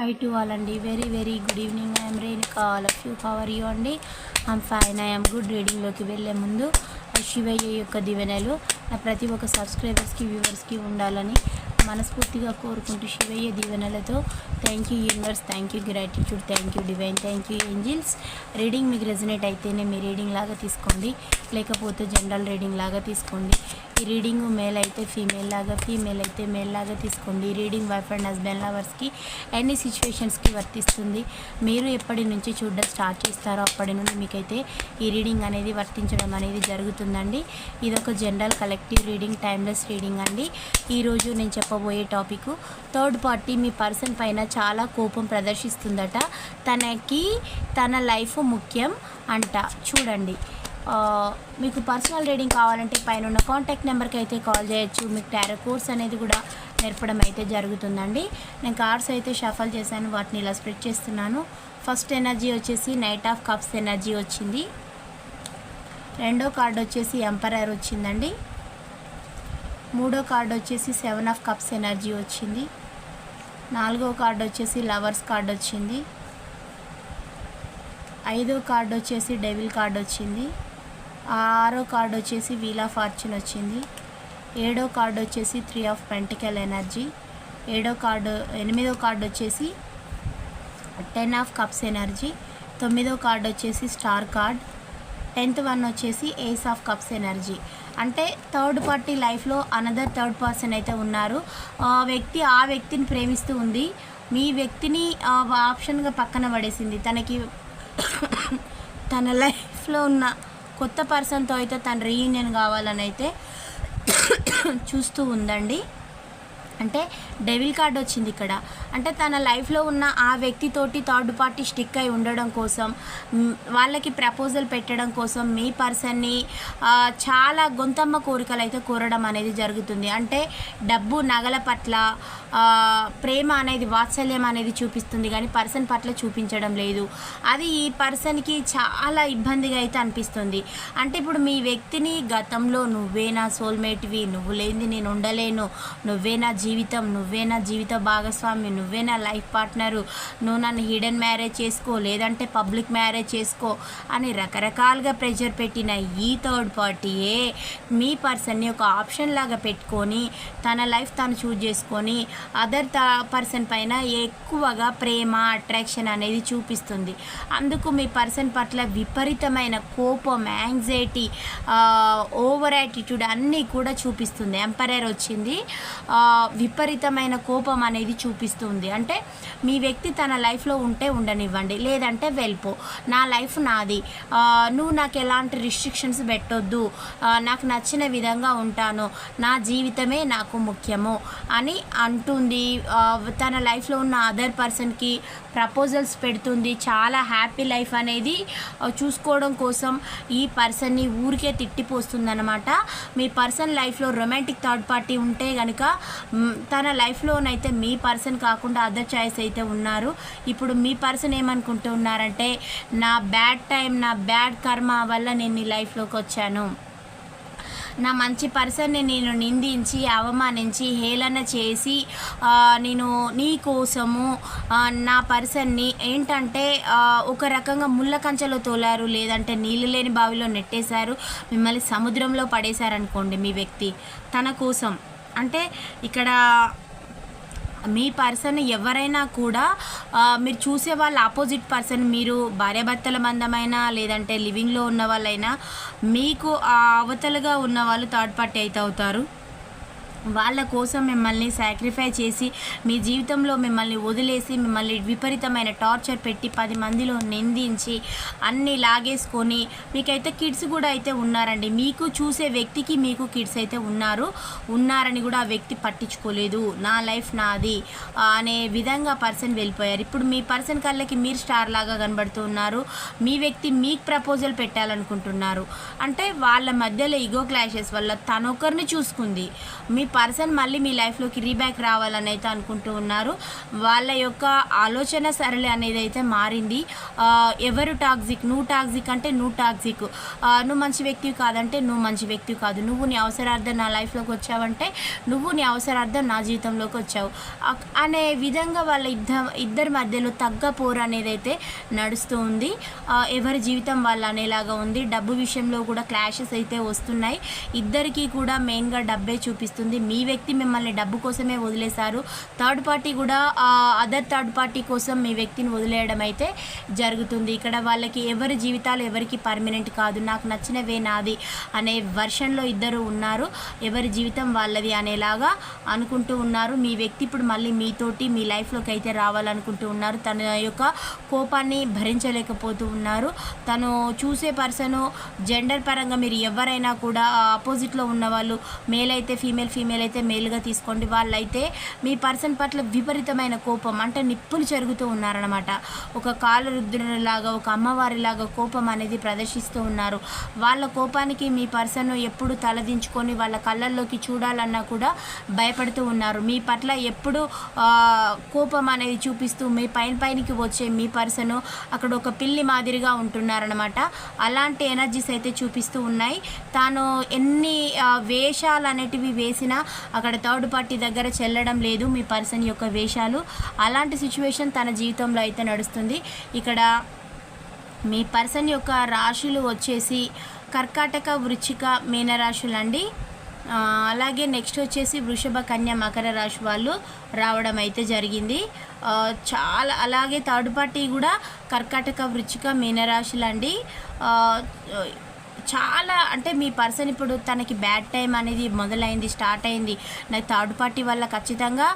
High to all అండి. Very very good evening I'm Renuka all of you power you అండి? I'm fine I'm good రీడింగ్లోకి వెళ్ళే ముందు శివయ్య యొక్క దీవెనలు నా ప్రతి ఒక్క సబ్స్క్రైబర్స్కి వ్యూవర్స్కి ఉండాలని మనస్ఫూర్తిగా కోరుకుంటూ శివయ్య దీవెనలతో thank you universe thank you gratitude thank you divine thank you angels reading మీకు రెజనేట్ అయితేనే మీ రీడింగ్ లాగా తీసుకోండి. లేకపోతే జనరల్ రీడింగ్ లాగా తీసుకోండి. రీడింగ్ మేల్ అయితే ఫీమేల్ లాగా ఫీమేల్ అయితే మేల్ లాగా తీసుకోండి. ఈ రీడింగ్ వైఫ్ అండ్ హస్బెండ్ లవర్స్కి ఎన్ని సిచ్యువేషన్స్కి వర్తిస్తుంది. మీరు ఎప్పటి నుంచి చూడడం స్టార్ట్ చేస్తారో అప్పటి నుండి మీకైతే ఈ రీడింగ్ అనేది వర్తించడం అనేది జరుగుతుందండి. ఇది ఒక general collective reading timeless reading అండి ఈరోజు నేను చెప్పబోయే టాపిక్ థర్డ్ పార్టీ మీ పర్సన్ పైన చాలా కోపం ప్రదర్శిస్తుందట. తనకి తన లైఫ్ ముఖ్యం అంట. చూడండి. మీకు పర్సనల్ రీడింగ్ కావాలంటే పైన ఉన్న కాంటాక్ట్ నెంబర్కి అయితే కాల్ చేయొచ్చు. మీకు టారో కోర్స్ అనేది కూడా నేర్పడం అయితే జరుగుతుందండి. నేను కార్డ్స్ అయితే షఫల్ చేశాను. వాటిని ఇలా స్ప్రెడ్ చేస్తున్నాను. ఫస్ట్ ఎనర్జీ వచ్చేసి నైట్ ఆఫ్ కప్స్ ఎనర్జీ వచ్చింది. రెండో కార్డ్ వచ్చేసి ఎంపరర్ వచ్చిందండి. మూడో కార్డు వచ్చేసి సెవెన్ ఆఫ్ కప్స్ ఎనర్జీ వచ్చింది. నాలుగో కార్డు వచ్చేసి లవర్స్ కార్డ్ వచ్చింది. ఐదో కార్డు వచ్చేసి డెవిల్ కార్డ్ వచ్చింది. ఆరో కార్డు వచ్చేసి వీల్ ఆఫ్ ఫార్చ్యూన్ వచ్చింది. ఏడో కార్డు వచ్చేసి త్రీ ఆఫ్ పెంటికల్ ఎనర్జీ ఏడో కార్డు ఎనిమిదో కార్డు వచ్చేసి టెన్ ఆఫ్ కప్స్ ఎనర్జీ తొమ్మిదో కార్డు వచ్చేసి స్టార్ కార్డ్ టెన్త్ వన్ వచ్చేసి ఏస్ ఆఫ్ కప్స్ ఎనర్జీ అంటే థర్డ్ పార్టీ లైఫ్లో అనదర్ థర్డ్ పర్సన్ అయితే ఉన్నారు. ఆ వ్యక్తి ఆ వ్యక్తిని ప్రేమిస్తూ ఉంది. మీ వ్యక్తిని ఆప్షన్గా పక్కన పడేసింది. తనకి తన లైఫ్లో ఉన్న కొత్త పర్సన్తో అయితే తన రీయూనియన్ కావాలని అయితే చూస్తూ ఉందండి. అంటే డెవిల్ కార్డ్ వచ్చింది ఇక్కడ. అంటే తన లైఫ్లో ఉన్న ఆ వ్యక్తితోటి థర్డ్ పార్టీ స్టిక్ అయి ఉండడం కోసం వాళ్ళకి ప్రపోజల్ పెట్టడం కోసం మీ పర్సన్ని చాలా గొంతమ్మ కోరికలు అయితే కోరడం అనేది జరుగుతుంది. అంటే డబ్బు నగల పట్ల ప్రేమ అనేది వాత్సల్యం అనేది చూపిస్తుంది కానీ పర్సన్ పట్ల చూపించడం లేదు. అది ఈ పర్సన్కి చాలా ఇబ్బందిగా అయితే అనిపిస్తుంది. అంటే ఇప్పుడు మీ వ్యక్తిని గతంలో నువ్వే నా సోల్మేట్వి నువ్వు లేనిది నేను ఉండలేను నువ్వే నా జీవితం. నువ్వే నా జీవిత భాగస్వామి. నువ్వే నా లైఫ్ పార్ట్నరు. నువ్వు నన్ను హిడెన్ మ్యారేజ్ చేసుకో లేదంటే పబ్లిక్ మ్యారేజ్ చేసుకో అని రకరకాలుగా ప్రెషర్ పెట్టిన ఈ థర్డ్ పార్టీయే మీ పర్సన్ని ఒక ఆప్షన్ లాగా పెట్టుకొని తన లైఫ్ తను చూజ్ చేసుకొని అదర్ పర్సన్ పైన ఎక్కువగా ప్రేమ అట్రాక్షన్ అనేది చూపిస్తుంది. అందుకు మీ పర్సన్ పట్ల విపరీతమైన కోపం యాంగ్జైటీ ఓవర్ యాటిట్యూడ్ అన్నీ కూడా చూపిస్తుంది. ఎంపరర్ వచ్చింది. విపరీతమైన కోపం అనేది చూపిస్తుంది. అంటే మీ వ్యక్తి తన లైఫ్లో ఉంటే ఉండనివ్వండి లేదంటే వెళ్ళిపో. నా లైఫ్ నాది. నువ్వు నాకు ఎలాంటి రిస్ట్రిక్షన్స్ పెట్టొద్దు. నాకు నచ్చిన విధంగా ఉంటాను. నా జీవితమే నాకు ముఖ్యము అని అంటుంది. తన లైఫ్లో ఉన్న అదర్ పర్సన్కి ప్రపోజల్స్ పెడుతుంది. చాలా హ్యాపీ లైఫ్ అనేది చూసుకోవడం కోసం ఈ పర్సన్ని ఊరికే తిట్టిపోస్తుందన్నమాట. మీ పర్సన్ లైఫ్లో రొమాంటిక్ థర్డ్ పార్టీ ఉంటే కనుక తన లైఫ్లోనైతే మీ పర్సన్ కాకుండా అదర్ చాయిస్ అయితే ఉన్నారు. ఇప్పుడు మీ పర్సన్ ఏమనుకుంటూ ఉన్నారంటే నా బ్యాడ్ టైం నా బ్యాడ్ కర్మ వల్ల నేను నీ లైఫ్లోకి వచ్చాను. నా మంచి పర్సన్ని నేను నిందించి అవమానించి హేళన చేసి నేను నీ కోసము నా పర్సన్ని ఏంటంటే ఒక రకంగా ముళ్ళ కంచెలో తోలారు లేదంటే నీళ్ళు లేని బావిలో నెట్టేశారు మిమ్మల్ని సముద్రంలో పడేశారనుకోండి మీ వ్యక్తి తన కోసం. అంటే ఇక్కడ మీ పర్సన్ ఎవరైనా కూడా మీరు చూసే వాళ్ళ ఆపోజిట్ పర్సన్ మీరు భార్యాభర్తల బంధమైనా లేదంటే లివింగ్లో ఉన్న వాళ్ళైనా మీకు అవతలుగా ఉన్న వాళ్ళు థర్డ్ పార్టీ అయితే అవుతారు? వాళ్ళ కోసం మిమ్మల్ని సాక్రిఫై చేసి మీ జీవితంలో మిమ్మల్ని వదిలేసి మిమ్మల్ని విపరీతమైన టార్చర్ పెట్టి పది మందిలో నిందించి అన్ని లాగేసుకొని మీకైతే కిడ్స్ కూడా అయితే ఉన్నారండి. మీకు చూసే వ్యక్తికి మీకు కిడ్స్ అయితే ఉన్నారు. ఉన్నారని కూడా ఆ వ్యక్తి పట్టించుకోలేదు. నా లైఫ్ నాది అనే విధంగా పర్సన్ వెళ్ళిపోయారు. ఇప్పుడు మీ పర్సన్ కళ్ళకి మీరు స్టార్ లాగా కనబడుతూ ఉన్నారు. మీ వ్యక్తి మీకు ప్రపోజల్ పెట్టాలనుకుంటున్నారు. అంటే వాళ్ళ మధ్యలో ఈగో క్లాషెస్ వల్ల తనొకరిని చూసుకుంది. మీ పర్సన్ మళ్ళీ మీ లైఫ్లోకి రీబ్యాక్ రావాలని అయితే అనుకుంటూ ఉన్నారు. వాళ్ళ యొక్క ఆలోచన సరళి అనేది అయితే మారింది. ఎవరు టాక్సిక్ నువ్వు టాక్సిక్ అంటే నువ్వు టాక్సిక్ నువ్వు మంచి వ్యక్తివి కాదంటే నువ్వు మంచి వ్యక్తివి కాదు. నువ్వు నీ అవసరార్థం నా లైఫ్లోకి వచ్చావంటే నువ్వు నీ అవసరార్థం నా జీవితంలోకి వచ్చావు. అనే విధంగా వాళ్ళ ఇద్ద ఇద్దరి మధ్యలో తగ్గ పోరు అనేది అయితే నడుస్తూ ఉంది. ఎవరి జీవితం వాళ్ళు అనేలాగా ఉంది. డబ్బు విషయంలో కూడా క్లాషెస్ అయితే వస్తున్నాయి. ఇద్దరికీ కూడా మెయిన్గా డబ్బే చూపిస్తుంది. మీ వ్యక్తి మిమ్మల్ని డబ్బు కోసమే వదిలేశారు. థర్డ్ పార్టీ కూడా అదర్ థర్డ్ పార్టీ కోసం మీ వ్యక్తిని వదిలేయడం అయితే జరుగుతుంది. ఇక్కడ వాళ్ళకి ఎవరి జీవితాలు ఎవరికి పర్మనెంట్ కాదు. నాకు నచ్చినవే నాది అనే వర్షన్లో ఇద్దరు ఉన్నారు. ఎవరి జీవితం వాళ్ళది అనేలాగా అనుకుంటూ ఉన్నారు. మీ వ్యక్తి ఇప్పుడు మళ్ళీ మీతోటి మీ లైఫ్లోకి అయితే రావాలనుకుంటూ ఉన్నారు. తన యొక్క కోపాన్ని భరించలేకపోతూ ఉన్నారు. తను చూసే పర్సన్ జెండర్ పరంగా మీరు ఎవరైనా కూడా ఆపోజిట్లో ఉన్న వాళ్ళు మేల్ అయితే ఫీమేల్ ఫీమేల్ అయితే మేల్గా తీసుకోండి. వాళ్ళైతే మీ పర్సన్ పట్ల విపరీతమైన కోపం అంటే నిప్పులు చెరుగుతూ ఉన్నారనమాట ఒక కాలరుద్రులాగా ఒక అమ్మవారిలాగా కోపం అనేది ప్రదర్శిస్తూ ఉన్నారు. వాళ్ళ కోపానికి మీ పర్సన్ ఎప్పుడు తలదించుకొని వాళ్ళ కళ్ళల్లోకి చూడాలన్నా కూడా భయపడుతూ ఉన్నారు. మీ పట్ల ఎప్పుడు కోపం అనేది చూపిస్తూ మీ పైన పైనకి వచ్చే మీ పర్సన్ అక్కడ ఒక పిల్లి మాదిరిగా ఉంటున్నారనమాట అలాంటి ఎనర్జీస్ అయితే చూపిస్తూ ఉన్నాయి. తాను ఎన్ని వేషాలు అనేటివి వేసినా అక్కడ థర్డ్ పార్టీ దగ్గర చెల్లడం లేదు మీ పర్సన్ యొక్క వేషాలు. అలాంటి సిచ్యువేషన్ తన జీవితంలో అయితే నడుస్తుంది. ఇక్కడ మీ పర్సన్ యొక్క రాశులు వచ్చేసి కర్కాటక వృచ్చిక మీనరాశులు అండి అలాగే నెక్స్ట్ వచ్చేసి వృషభ కన్య మకర రాశి వాళ్ళు రావడం అయితే జరిగింది. చాలా అలాగే థర్డ్ పార్టీ కూడా కర్కాటక వృచ్చిక మీనరాశులు అండి చాలా అంటే మీ పర్సన్ ఇప్పుడు తనకి బ్యాడ్ టైం అనేది మొదలైంది స్టార్ట్ అయింది. నాకు థర్డ్ పార్టీ వల్ల ఖచ్చితంగా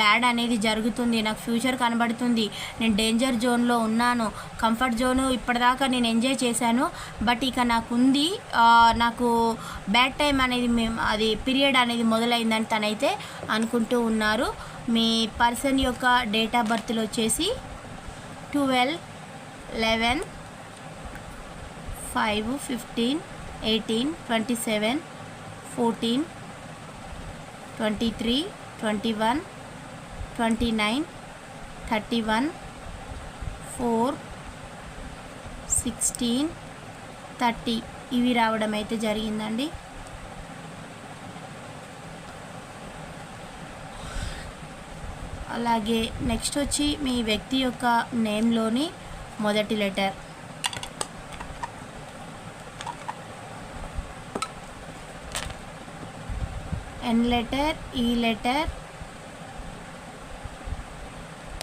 బ్యాడ్ అనేది జరుగుతుంది. నాకు ఫ్యూచర్ కనబడుతుంది. నేను డేంజర్ జోన్లో ఉన్నాను. కంఫర్ట్ జోను ఇప్పటిదాకా నేను ఎంజాయ్ చేశాను. బట్ ఇక నాకు ఉంది నాకు బ్యాడ్ టైం అనేది మేము అది పీరియడ్ అనేది మొదలైందని తనైతే అనుకుంటూ ఉన్నారు. మీ పర్సన్ యొక్క డేట్ ఆఫ్ బర్త్లో వచ్చేసి twelve eleven five fifteen eighteen twenty seven fourteen twenty three twenty one twenty nine thirty one four sixteen thirty. ఇవి రావడం అయితే జరిగిందండి. అలాగే నెక్స్ట్ వచ్చి మీ వ్యక్తి యొక్క నేమ్లోని మొదటి letter. N letter E letter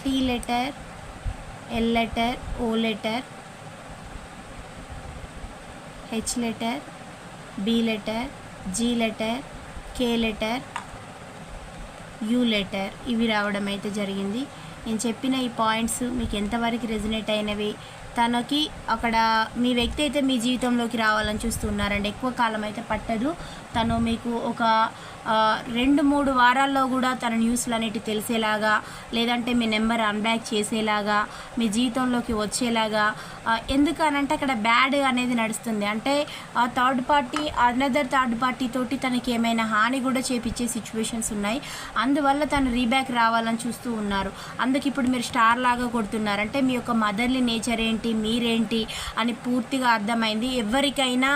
T letter L letter O letter H letter B letter G letter K letter U letter ఇవి రావడం అయితే జరిగింది. నేను చెప్పిన ఈ పాయింట్స్ మీకు ఎంతవరకు రెజినేట్ అయినవి? తనకి అక్కడ మీ వ్యక్తి అయితే మీ జీవితంలోకి రావాలని చూస్తున్నారండి. ఎక్కువ కాలం అయితే పట్టదు. తను మీకు ఒక రెండు మూడు వారాల్లో కూడా తన న్యూస్లు అనేటివి తెలిసేలాగా లేదంటే మీ నెంబర్ అన్బ్యాక్ చేసేలాగా మీ జీవితంలోకి వచ్చేలాగా ఎందుకనంటే అక్కడ బ్యాడ్ అనేది నడుస్తుంది. అంటే ఆ third party another third party తోటి తనకి ఏమైనా హాని కూడా చేపించే సిచ్యువేషన్స్ ఉన్నాయి. అందువల్ల తను రీబ్యాక్ రావాలని చూస్తూ ఉన్నారు. అందుకు ఇప్పుడు మీరు స్టార్ లాగా కొడుతున్నారు. అంటే మీ యొక్క మదర్లీ నేచర్ ఏంటి మీరేంటి అని పూర్తిగా అర్థమైంది. ఎవరికైనా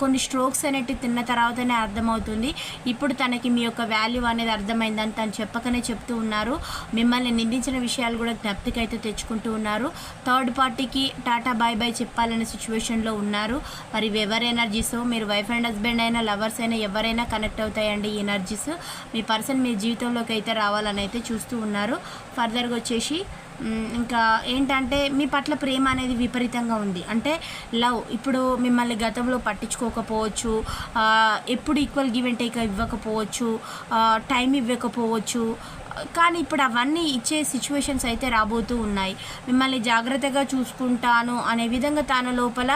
కొన్ని స్ట్రోక్స్ అనేటివి తిన్న తర్వాతనే అర్థమవుతుంది. ఇప్పుడు తనకి మీ యొక్క వాల్యూ అనేది అర్థమైందని తను చెప్పకనే చెప్తూ ఉన్నారు. మిమ్మల్ని నిందించిన విషయాలు కూడా జ్ఞప్తికి అయితే తెచ్చుకుంటూ ఉన్నారు. థర్డ్ పార్టీకి టాటా బాయ్ బాయ్ చెప్పాలనే సిచ్యువేషన్లో ఉన్నారు. మరి ఎవరు ఎనర్జీస్ మీరు వైఫ్ అండ్ హస్బెండ్ అయినా లవర్స్ అయినా ఎవరైనా కనెక్ట్ అవుతాయండి ఈ ఎనర్జీస్ మీ పర్సన్ మీ జీవితంలోకి అయితే రావాలని అయితే చూస్తూ ఉన్నారు. ఫర్దర్గా వచ్చేసి ఇంకా ఏంటంటే మీ పట్ల ప్రేమ అనేది విపరీతంగా ఉంది. అంటే లవ్ ఇప్పుడు మిమ్మల్ని గతంలో పట్టించుకోకపోవచ్చు ఎప్పుడు ఈక్వల్ గివ్ అండ్ టేక్ ఇవ్వకపోవచ్చు టైం ఇవ్వకపోవచ్చు. కానీ ఇప్పుడు అవన్నీ ఇచ్చే సిచ్యువేషన్స్ అయితే రాబోతూ ఉన్నాయి. మిమ్మల్ని జాగ్రత్తగా చూసుకుంటాను అనే విధంగా తన లోపల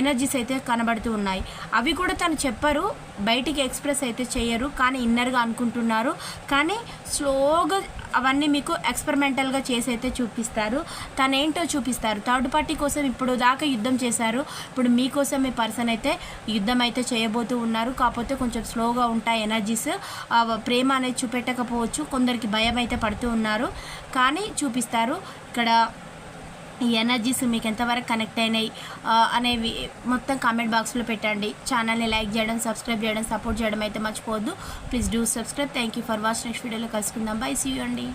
ఎనర్జీస్ అయితే కనబడుతూ ఉన్నాయి. అవి కూడా తను చెప్పరు బయటికి ఎక్స్ప్రెస్ అయితే చేయరు కానీ ఇన్నర్గా అనుకుంటున్నారు. కానీ స్లోగా అవన్నీ మీకు ఎక్స్పెరిమెంటల్గా చేసి అయితే చూపిస్తారు. తను ఏంటో చూపిస్తారు. థర్డ్ పార్టీ కోసం ఇప్పుడు దాకా యుద్ధం చేశారు. ఇప్పుడు మీకోసం మీ పర్సన్ అయితే యుద్ధం అయితే చేయబోతూ ఉన్నారు. కాకపోతే కొంచెం స్లోగా ఉంటాయి ఎనర్జీస్ ప్రేమ అనేది చూపెట్టకపోవచ్చు. కొందరికి భయం అయితే పడుతూ ఉన్నారు. కానీ చూపిస్తారు. ఇక్కడ ఈ ఎనర్జీస్ మీకు ఎంతవరకు కనెక్ట్ అయినాయి అనేవి మొత్తం కామెంట్ బాక్స్లో పెట్టండి. ఛానల్ని లైక్ చేయడం సబ్స్క్రైబ్ చేయడం సపోర్ట్ చేయడం అయితే మర్చిపోవద్దు. Please do subscribe thank you for watch next వీడియోలో కలుసుకుందాం. బై సీ యూ అండి.